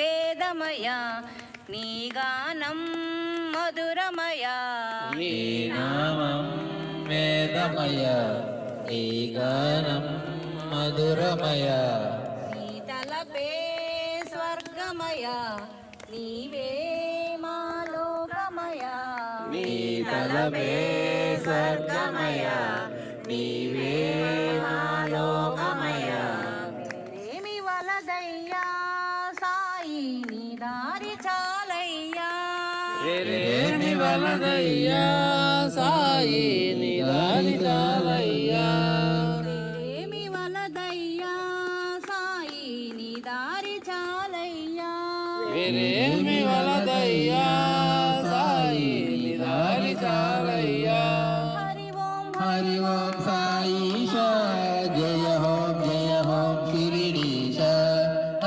వేదమయ నీ గానం మధురమయ. నీ నామం వేదమయ నీ గానం మధురమయ. నీ తలపే స్వర్గమయ నీవే మా లోకమయ. నీ తలపే స్వర్గమయ నీవే మా లోకమయ. ఏమి వలదయ్యా? రేరేని వలదయ్యా సాయి నిదాని చాలయ్యా. రేరేమి వలదయ్యా సాయి నిదారి చాలయ్యా. రేరేమి వలదయ్యా సాయి నిదారి చాలయ్యా. హరి ఓం హరి ఓం